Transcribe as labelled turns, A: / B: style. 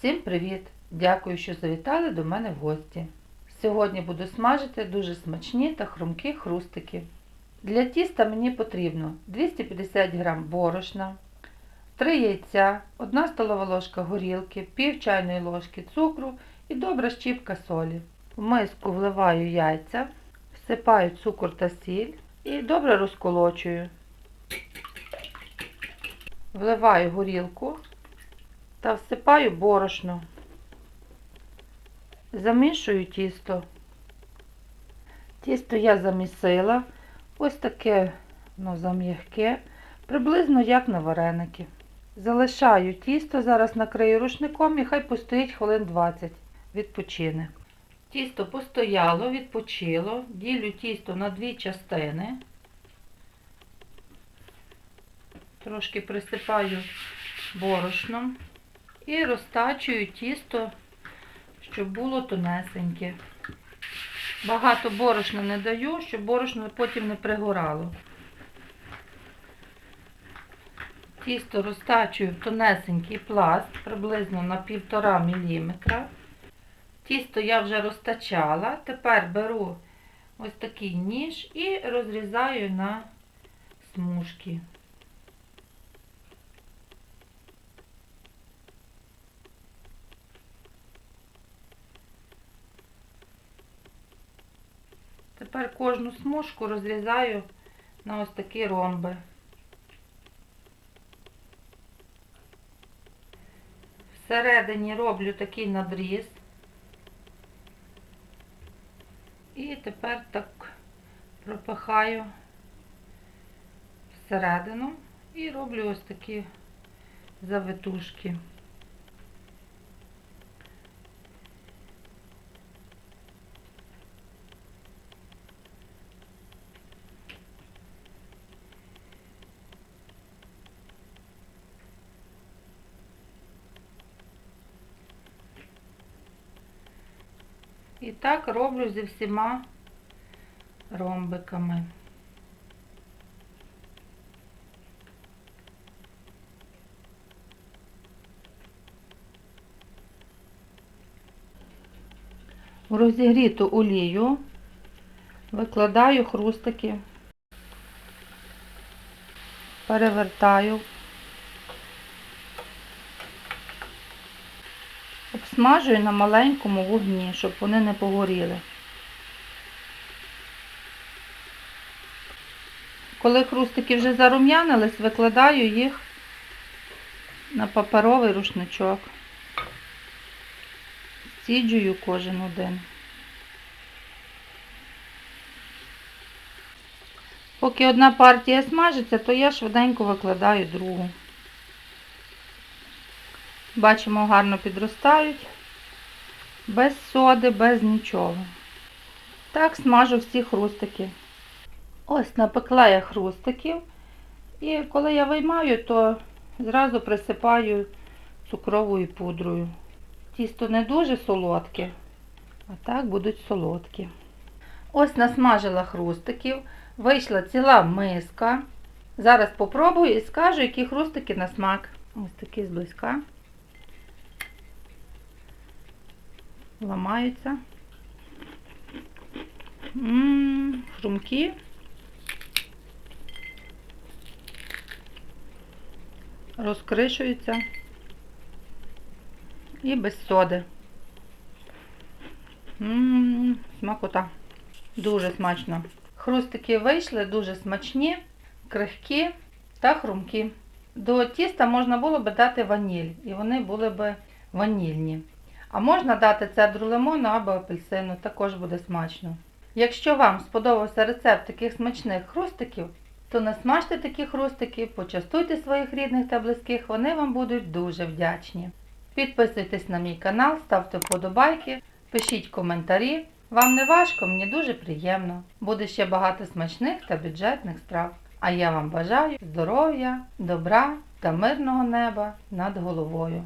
A: Всім привіт! Дякую, що завітали до мене в гості. Сьогодні буду смажити дуже смачні та хрумкі хрустики. Для тіста мені потрібно 250 г борошна, 3 яйця, 1 столова ложка горілки, пів чайної ложки цукру і добра щіпка солі. В миску вливаю яйця, всипаю цукор та сіль і добре розколочую. Вливаю горілку та всипаю борошно. Замішую тісто. Тісто я замісила. Ось таке воно зам'ягке, приблизно як на вареники. Залишаю тісто, зараз накрию рушником і хай постоїть хвилин 20, відпочине. Тісто постояло, відпочило, ділю тісто на дві частини. Трошки присипаю борошном і розтачую тісто, щоб було тонесеньке. Багато борошна не даю, щоб борошно потім не пригорало. Тісто розтачую в тонесенький пласт, приблизно на 1,5 мм. Тісто я вже розтачала. Тепер беру ось такий ніж і розрізаю на смужки. Тепер кожну смужку розрізаю на ось такі ромби. Всередині роблю такий надріз. І тепер так пропихаю всередину і роблю ось такі завитушки. І так роблю зі всіма ромбиками. В розігріту олію викладаю хрустики, перевертаю, обсмажую на маленькому вогні, щоб вони не погоріли. Коли хрустики вже зарум'янились, викладаю їх на паперовий рушничок. Сіджую кожен один. Поки одна партія смажиться, то я швиденько викладаю другу. Бачимо, гарно підростають, без соди, без нічого. Так смажу всі хрустики. Ось напекла я хрустиків. І коли я виймаю, то зразу присипаю цукровою пудрою. Тісто не дуже солодке, а так будуть солодкі. Ось насмажила хрустиків, вийшла ціла миска. Зараз попробую і скажу, які хрустики на смак. Ось такі зблизька. Ламаються. Ммм, хрумкі. Розкришуються. І без соди. Ммм, смакота. Дуже смачно. Хрустики вийшли дуже смачні, крихкі та хрумкі. До тіста можна було би дати ваніль, і вони були б ванільні. А можна дати цедру лимону або апельсину, також буде смачно. Якщо вам сподобався рецепт таких смачних хрустиків, то насмажте такі хрустики, почастуйте своїх рідних та близьких, вони вам будуть дуже вдячні. Підписуйтесь на мій канал, ставте вподобайки, пишіть коментарі. Вам не важко, мені дуже приємно. Буде ще багато смачних та бюджетних страв. А я вам бажаю здоров'я, добра та мирного неба над головою.